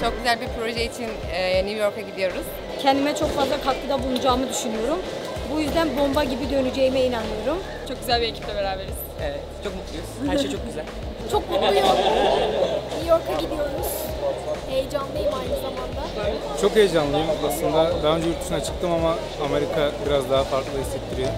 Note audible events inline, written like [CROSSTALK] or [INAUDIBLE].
Çok güzel bir proje için e, New York'a gidiyoruz. Kendime çok fazla katkıda bulunacağımı düşünüyorum. Bu yüzden bomba gibi döneceğime inanıyorum. Çok güzel bir ekiple beraberiz. Evet, çok mutluyuz. Her şey çok güzel. [LAUGHS] Çok mutluyum. New York'a gidiyoruz. Heyecanlıyım aynı zamanda. Çok heyecanlıyım aslında. Daha önce yurt dışına çıktım ama Amerika biraz daha farklı hissettiriyor.